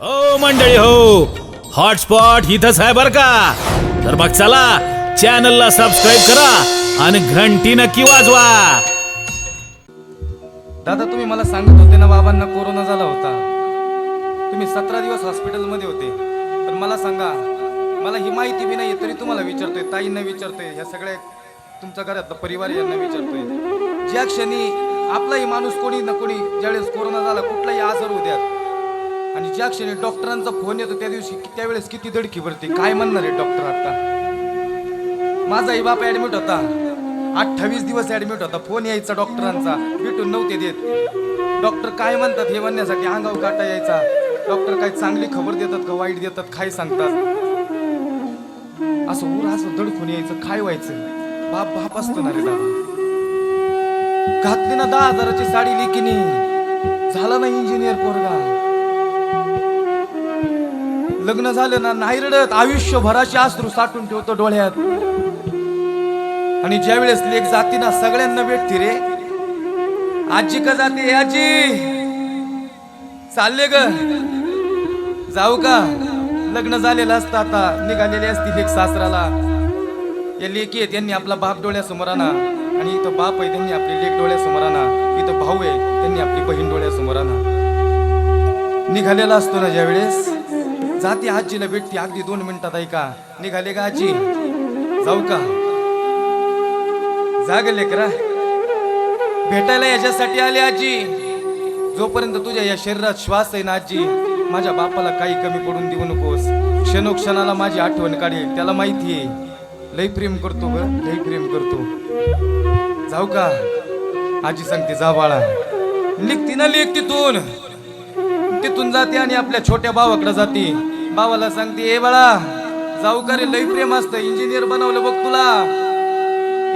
हो मंडळी हो. हॉटस्पॉट इथंच आहे बर का? तर मग चला चॅनलला सबस्क्राईब करा आणि घंटी नक्की वाजवा. दादा तुम्ही मला सांगत होते ना बाबांना कोरोना झाला होता. तुम्ही सतरा दिवस हॉस्पिटलमध्ये होते. पण मला सांगा मला ही माहिती बी नाही तरी तुम्हाला विचारतोय ताईंना विचारतोय ह्या सगळ्या तुमच्या घरातला परिवार यांना विचारतोय. ज्या क्षणी आपलाही माणूस कोणी ना कोणी ज्यावेळेस कोरोना झाला कुठलाही आजार होऊ द्यात आणि ज्या क्षणी डॉक्टरांचा फोन येतो त्या दिवशी त्यावेळेस किती धडकी भरते? काय म्हणणार आहे डॉक्टर आता? माझाही बाप ऍडमिट होता. अठ्ठावीस दिवस ऍडमिट होता. फोन यायचा डॉक्टरांचा. भेटून नव्हते देत. डॉक्टर काय म्हणतात हे म्हणण्यासाठी अंगावर काटा यायचा. डॉक्टर काय चांगली खबर देतात का वाईट देतात काय सांगतात? असं उर असं दडकून यायचं. काय व्हायचं? बाप बाप असतो ना रे दादा घातली ना दहा हजाराची साडी लिकिनी. झाला ना इंजिनियर पोरगा. लग्न झालं ना नाही रडत. आयुष्यभराचे आश्रू साठून ठेवतो डोळ्यात. आणि ज्या वेळेस लेख जाती ना सगळ्यांना भेटते रे. आजी का जाते आजी? चालले ग. जाऊ का? लग्न झालेलं असतं आता. निघालेली असती लेख सासराला. या लेखी आहेत त्यांनी आपला बाप डोळ्यासमोर आणा. आणि इथं बाप आहे त्यांनी आपली लेख डोळ्यासमोर आणा. इथं भाऊ आहे त्यांनी आपली बहीण डोळ्यासमोर आणा. निघालेला असतो ना ज्यावेळेस? जाती आजीला भेटते अगदी दोन मिनिटात ऐका. निघाले का आजी? जाऊ का? जाग लेकरा भेटायला याच्यासाठी आले आजी. जोपर्यंत तुझ्या या शरीरात श्वास आहे ना आजी माझ्या बापाला काही कमी पडून देऊ नकोस. क्षणोक्षणाला माझी आठवण काढेल त्याला माहिती आहे. लई प्रेम करतो ग लई प्रेम करतो. जाऊ का? आजी सांगते जा बाळा. निघती ना लेख तिथून. तिथून जाते आणि आपल्या छोट्या भावाकडे जाते. भावाला सांगते ए बाळा जाऊ का रे लई प्रेम असतं. इंजिनियर बनवलं बघ तुला.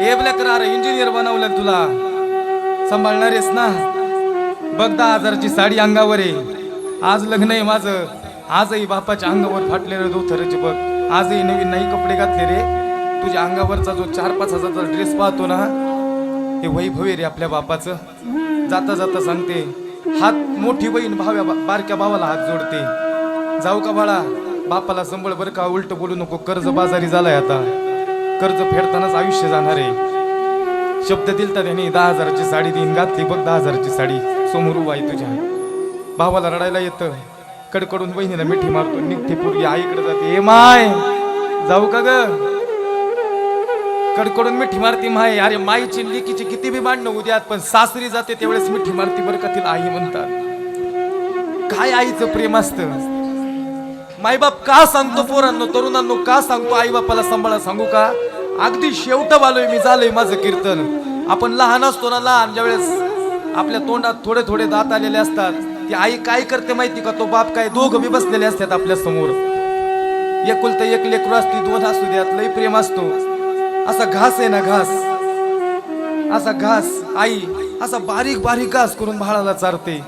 ए करा अरे इंजिनियर बनवलं तुला. सांभाळणार आहेस ना? बघ दहा हजाराची साडी अंगावर आहे. आज लग्न आहे माझं. आजही बापाच्या अंगावर फाटलेलं धोथरचे बघ. आजही नवीन नाही कपडे घातले रे. तुझ्या अंगावरचा जो चार पाच हजारचा ड्रेस पाहतो ना हे वैभव आहे रे आपल्या बापाचं. जाता जाता सांगते हात मोठी बहीण भाव्या बारक्या भावाला हात जोडते. जाऊ का बाळा बापाला संबळ बरं का उलट बोलू नको कर्ज बाजारी झालाय आता. कर्ज फेडतानाच आयुष्य जाणार आहे. शब्द दिलता त्याने दहा हजाराची साडी देईन घातली बघ दहा हजाराची साडी. समोर उभा आहे तुझ्या. भावाला रडायला येतं. कडकडून बहिणीला मिठी मारतो निघते पूर्वी आईकडे जाते. ए माय जाऊ का ग? कडकडून मिठी मारती माय अरे माईची लिकीची किती बी भांडणं उद्यात पण सासरी जाते त्यावेळेस मिठी मारती बरं आई म्हणतात. काय आईचं प्रेम असतं? माईबाप का सांगतो पोरांनो तरुणांनो का सांगतो आई बापाला सांभाळा सांगू का? अगदी शेवट आलोय मी झालोय माझं कीर्तन. आपण लहान असतो ना लहान ज्यावेळेस आपल्या तोंडात थोडे थोडे दात आलेले असतात ती आई काय करते माहिती का? तो बाप काय दोघं बी बसलेले असतात आपल्यासमोर. एकुलता एक लेकरू असती दोन असू द्यात लई प्रेम असतो. असा घास आहे ना घास. असा घास आई असा बारीक बारीक घास करून बाळाला चारते.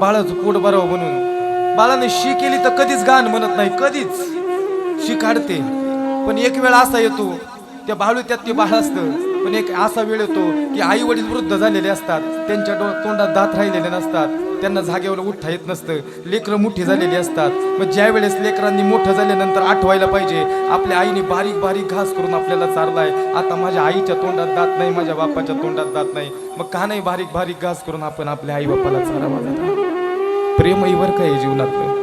बाळाचं पोट बरावं म्हणून. बाळाने शी केली तर कधीच गाण म्हणत नाही कधीच. शी काढते. पण एक वेळ असा येतो त्या बाळू त्यात ते बाळ असतं. पण एक असा वेळ येतो की आई वडील वृद्ध झालेले असतात. त्यांच्या डो तोंडात दात राहिलेले नसतात. त्यांना जागेवर उठता येत नसतं. लेकरं मोठी झालेली असतात. मग ज्या वेळेस लेकरांनी मोठं झाल्यानंतर आठवायला पाहिजे आपल्या आईने बारीक बारीक घास करून आपल्याला चारलाय. आता माझ्या आईच्या तोंडात दात नाही माझ्या बापाच्या तोंडात दात नाही. मग का नाही बारीक बारीक घास करून आपण आपल्या आई बापाला चारावा जातो प्रेमही वर काय जीवनातलं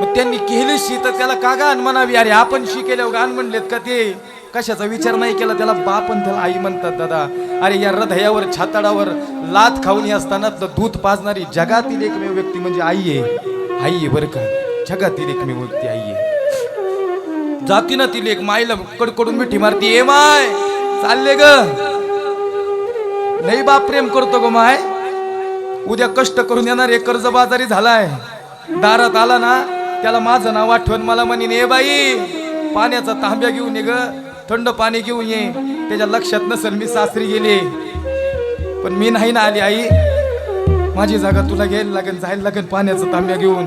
मग त्यांनी केली शी तर त्याला का गाण म्हणावी अरे आपण शी केल्यावर गाण म्हणलेत का ते? कशाचा विचार नाही केला त्याला बाप आणि त्याला आई म्हणतात दादा अरे या हृदयावर छाताडावर लात खाऊन असताना तर दूध पाजणारी जगातील एकमेव व्यक्ती म्हणजे आई आहे. आई आहे बरं का? जगातील एकमेव व्यक्ती आई आहे. जाती ना ती लेक माईला कडकडून मिठी मारती ए माय चालले ग. लई बाप प्रेम करतो ग माय. उद्या कष्ट करून येणार एक कर्ज बाजारी झालाय. दारात आला ना त्याला माझं नाव आठवण मला म्हणेन ए बाई पाण्याचा तांब्या घेऊन ये ग. थंड पाणी घेऊन ये. त्याच्या लक्षात नसेल मी सासरी गेले. पण मी नाही ना आली आई. माझी जागा तुला घ्यायला लागेल जायला लागेल पाण्याचा तांब्या घेऊन.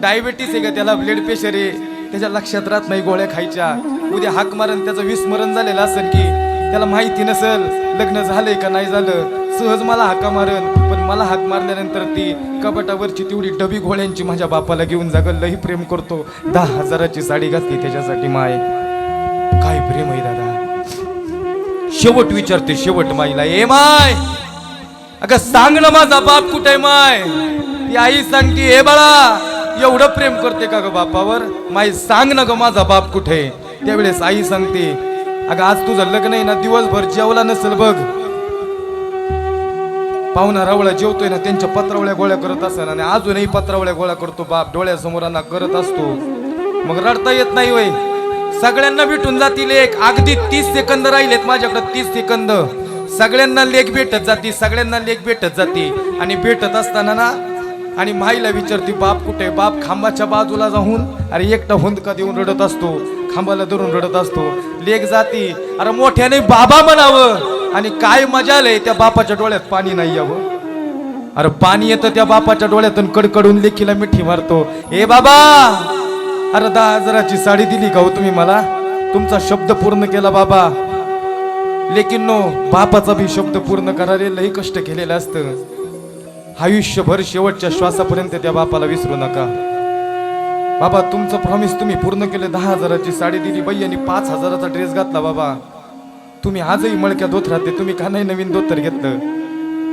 डायबिटीस आहे का त्याला? ब्लड प्रेशर आहे. त्याच्या लक्षात राहत नाही गोळ्या खायच्या. उद्या हाक मारण त्याचं विस्मरण झालेलं असेल की त्याला माहिती नसल लग्न झालंय का नाही झालं. सहज मला हाका मारन पण मला हाक मारल्यानंतर ती कपाटावरची तेवढी डबी गोळ्यांची माझ्या बापाला घेऊन जागल लई प्रेम करतो. दहा हजाराची साडी घातली त्याच्यासाठी माय. काय प्रेम आहे दादा? शेवट विचारते शेवट माईला. ए माय! अगं सांग ना माझा बाप कुठे माय? ती आई सांगते हे बाळा एवढं प्रेम करते का ग बापावर? माई सांग ना ग माझा बाप कुठे त्यावेळेस आई सांगते अगं आज तुझं लग्न आहे ना दिवसभर जेवला नसेल बघ. पाहुणा रावळा जेवतोय ना त्यांच्या पत्रावळ्या गोळ्या करत असताना आणि अजूनही पत्रावळ्या गोळ्या करतो बाप डोळ्यासमोरांना करत असतो. मग रडता येत नाही वय सगळ्यांना भेटून जातील एक. अगदी तीस सेकंद राहिलेत माझ्याकडे तीस सेकंद. सगळ्यांना लेख भेटत जाते सगळ्यांना लेख भेटत जाते आणि भेटत असताना ना आणि माईला विचारते बाप कुठे बाप खांबाच्या बाजूला जाऊन अरे एकटा हुंदका देऊन रडत असतो खांबाला धरून रडत असतो. लेख जाती अरे मोठ्याने बाबा म्हणावं. आणि काय मजा आलंय त्या बापाच्या डोळ्यात पाणी नाही यावं. अरे पाणी येतं त्या बापाच्या डोळ्यातून कडकडून लेखीला मिठी मारतो. ए बाबा अरे दहा हजाराची साडी दिली का हो तुम्ही मला? तुमचा शब्द पूर्ण केला बाबा. लेकिन नो बापाचा बी शब्द पूर्ण करायला लई कष्ट केलेलं असतं. आयुष्यभर शेवटच्या श्वासापर्यंत त्या बापाला विसरू नका. बाबा तुमचं प्रॉमिस तुम्ही पूर्ण केलं. दहा हजाराची साडी दिली बाई आणि पाच हजाराचा ड्रेस घातला बाबा. तुम्ही आजही मळक्या धोत राहते तुम्ही का नाही नवीन धोतर घेतलं?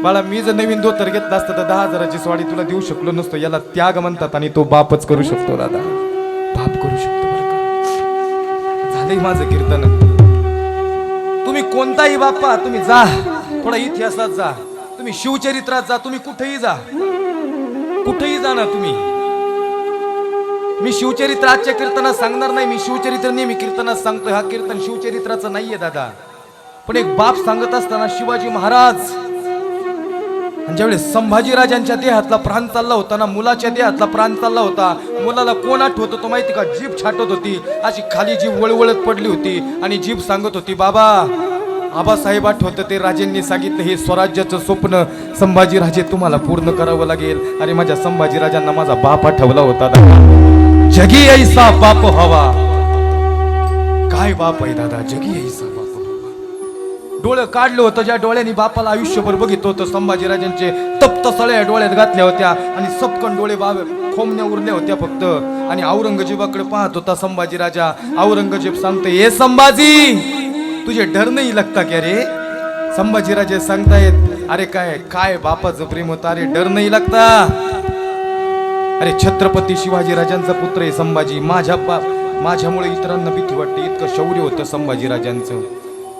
बाळा मी जर नवीन धोतर घेतलं असतं तर दहा हजाराची साडी तुला देऊ शकलो नसतो. याला त्याग म्हणतात आणि तो बापच करू शकतो दादा. माफ करू शकतो झालंय माझं कीर्तन. तुम्ही कोणताही बाप्पा तुम्ही जा. थोडा इतिहासात जा. तुम्ही शिवचरित्रात जा. तुम्ही कुठेही जा. कुठेही जा ना तुम्ही. मी शिवचरित्र आजच्या कीर्तनात सांगणार नाही. मी शिवचरित्र नेहमी कीर्तनात सांगतो हा कीर्तन शिवचरित्राचं नाहीये दादा. पण एक बाप सांगत असताना शिवाजी महाराज ज्यावेळेस संभाजीराजांच्या देहातला प्राण चालला होता ना मुलाच्या देहातला प्राण चालला होता मुलाला कोण आठवत तो माहिती का? जीभ छाटत होती. अशी खाली जीभ वळवळत पडली होती आणि जीभ सांगत होती बाबा आबासाहेब आठवत ते राजेंनी सांगितलं हे स्वराज्याचं स्वप्न. संभाजीराजे तुम्हाला पूर्ण करावं लागेल. अरे माझ्या संभाजीराजांना माझा बाप आठवला होता. दादा जगी ऐसा बाप हवा. काय बाप आहे दादा? जगी ऐसा बाप डोळं काढलं होतं ज्या डोळ्यांनी बापाला आयुष्यभर बघितलं होतं संभाजीराजांचे तप्त सळ्या डोळ्यात घातल्या होत्या आणि सपकन डोळे बाब खोमण्या उरल्या होत्या फक्त. आणि औरंगजेबाकडे पाहत होता संभाजीराजा औरंगजेब सांगते हे संभाजी तुझे डर नाही लगता क्या रे? संभाजीराजे सांगतायत अरे काय काय बापाचं प्रेम होतं? अरे डर नाही लागता. अरे छत्रपती शिवाजी राजांचा पुत्र आहे संभाजी माझ्या बाप माझ्यामुळे इतरांना भीती वाटते इतकं शौर्य होतं संभाजी राजांचं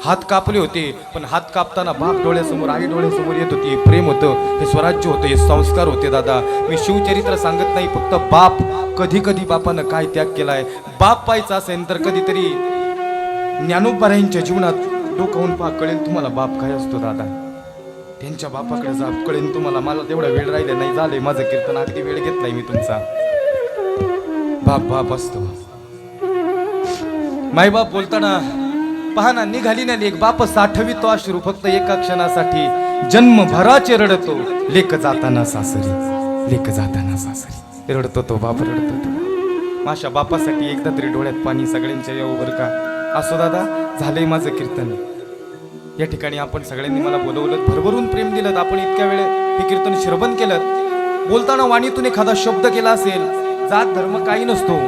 हात कापले होते पण हात कापताना बाप डोळ्यासमोर आई डोळ्यासमोर येत होती. हे प्रेम होतं हे स्वराज्य होतं हे संस्कार होते दादा. मी शिवचरित्र सांगत नाही फक्त बाप कधी कधी बापानं काय त्याग केलाय. बाप पाहायचा असेल तर कधीतरी ज्ञानोबारायांच्या जीवनात डोकावून पा कळेल तुम्हाला बाप काय असतो दादा. त्यांच्या बापाकडे जा कळेल तुम्हाला. मला तेवढा वेळ राहिला नाही झालंय माझं कीर्तन अगदी वेळ घेतलाय मी तुमचा. बाप बाप असतो. मायबाप बोलताना पहा ना निघाली ना लेख बाप साठवितो अश्रू फक्त एका क्षणासाठी. जन्मभराचे रडतो लेख जाताना सासरी लेख जाताना सासरी. रडतो तो बाप रडतो तो माझ्या बापासाठी एकदा तरी डोळ्यात पाणी सगळ्यांच्या या बरं का? असो दादा झालंय माझं कीर्तन. या ठिकाणी आपण सगळ्यांनी मला बोलवलं भरभरून प्रेम दिलं. आपण इतक्या वेळ हे कीर्तन श्रवण केलं. बोलताना वाणीतून एखादा शब्द केला असेल जात धर्म काही नसतो.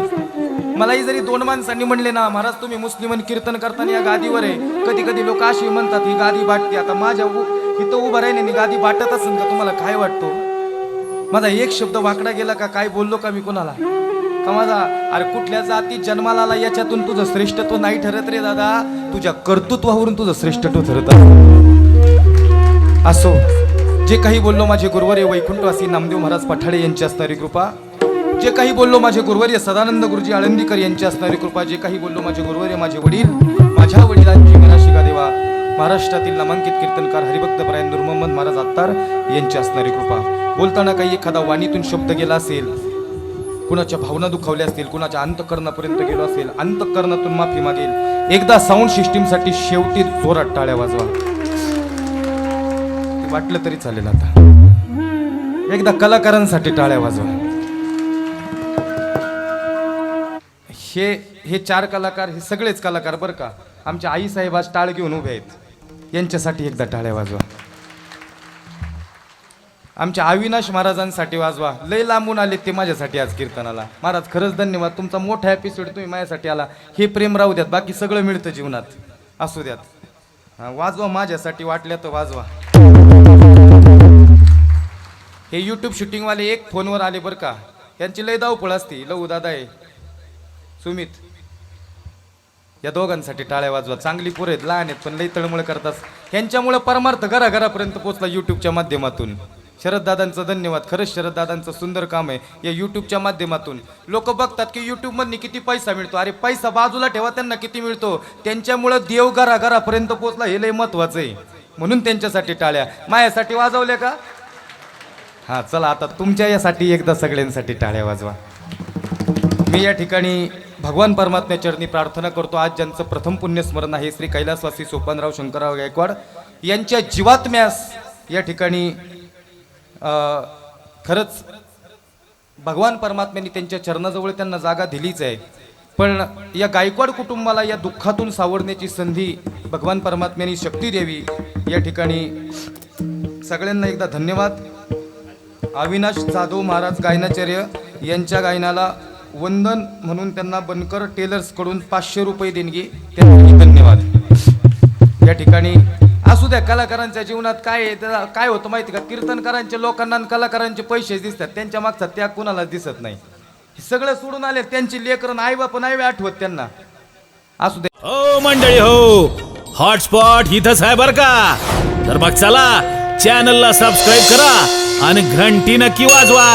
मलाही जरी दोन माणसांनी म्हणले ना महाराज तुम्ही मुस्लिमन कीर्तन करताना या गादीवर आहे. कधी कधी लोक अशी म्हणतात ही गादी बाटते. आता माझ्या उ- इथं उभं राहिले मी गादी बाटत असेल का तुम्हाला काय वाटतो? माझा एक शब्द वाकडा गेला का काय बोललो का मी कोणाला? का माझा अरे कुठल्या जाती जन्माला आला याच्यातून तुझं श्रेष्ठत्व नाही ठरत रे दादा? तुझ्या कर्तृत्वावरून तुझं श्रेष्ठत्व ठरत असो. जे काही बोललो माझे गुरुवारे वैकुंठवासी नामदेव महाराज पठाडे यांची असणारी कृपा जे काही बोललो माझे गुरुवर्य सदानंद गुरुजी आळंदीकर यांची असणारी कृपा जे काही बोललो माझे गुरुवर्य माझे वडील माझ्या वडिलांची मनाशिका देवा महाराष्ट्रातील नामांकित कीर्तनकार हरिभक्त परायण मोहम्मद महाराज आत्तार यांची असणारी कृपा. बोलताना काही एखादा वाणीतून शब्द गेला असेल कुणाच्या भावना दुखावल्या असतील कुणाच्या अंतकरणापर्यंत गेलो असेल अंतकरणातून माफी मागेल एकदा साऊंड सिस्टीमसाठी शेवटी जोरात टाळ्या वाजवा. ते वाटलं तरी चालेल आता. एकदा कलाकारांसाठी टाळ्या वाजवा. हे हे चार कलाकार हे सगळेच कलाकार बरं का. आमच्या आईसाहेब आज टाळ घेऊन उभे आहेत. यांच्यासाठी एकदा टाळ्या वाजवा. आमच्या अविनाश महाराजांसाठी वाजवा. लय लांबून आले ते माझ्यासाठी आज कीर्तनाला. महाराज खरंच धन्यवाद. तुमचा मोठा एपिसोड तुम्ही माझ्यासाठी आला. हे प्रेम राहू द्यात. बाकी सगळं मिळतं जीवनात. असू द्यात. वाजवा माझ्यासाठी. वाटल्या तर वाजवा. हे यूट्यूब शूटिंगवाले एक फोनवर आले बरं का. यांची लय धावपळ असती. लहू दादा आहे. सुमित या दोघांसाठी टाळ्या वाजवा. चांगली पोरं आहेत लहान आहेत पण लई तळमळ करतात. यांच्यामुळे परमार्थ घराघरापर्यंत पोहोचला युट्यूबच्या माध्यमातून. शरददादांचं धन्यवाद. खरंच शरददादांचं सुंदर काम आहे या युट्यूबच्या माध्यमातून. लोक बघतात की युट्यूबमधनी किती पैसा मिळतो. अरे पैसा बाजूला ठेवा त्यांना किती मिळतो? त्यांच्यामुळं देव घराघरापर्यंत पोहोचला हे लय महत्वाचं आहे. म्हणून त्यांच्यासाठी टाळ्या. माझ्यासाठी वाजवल्या का? हां चला आता तुमच्या यासाठी एकदा सगळ्यांसाठी टाळ्या वाजवा. मी या ठिकाणी भगवान परमात्म्या चरणी प्रार्थना करतो. आज ज्यांचं प्रथम पुण्यस्मरण आहे श्री कैलासवासी सोपानराव शंकरराव गायकवाड यांच्या जीवात्म्यास या ठिकाणी खरंच भगवान परमात्म्याने त्यांच्या चरणाजवळ त्यांना जागा दिलीच आहे. पण या गायकवाड कुटुंबाला या दुःखातून सावरण्याची संधी भगवान परमात्म्याने शक्ती द्यावी या ठिकाणी सगळ्यांना एकदा धन्यवाद. अविनाश जाधव महाराज गायनाचार्य यांच्या गायनाला वंदन म्हणून त्यांना बनकर टेलर्सकडून पाचशे रुपये देणगी त्यांना धन्यवाद. या ठिकाणी असू द्या कलाकारांच्या जीवनात काय काय होतं माहिती का? कीर्तनकारांच्या लोकांना कलाकारांचे पैसे दिसतात. त्यांच्या मागचा त्याग कुणाला दिसत नाही. हे सगळं सोडून आले त्यांची लेकरण आईबा पण नाही आठवत त्यांना. असू दे. हो मंडळी हो. हॉटस्पॉट इथंच आहे बर का? तर मग चला चॅनलला सबस्क्राईब करा आणि घंटी नक्की वाजवा.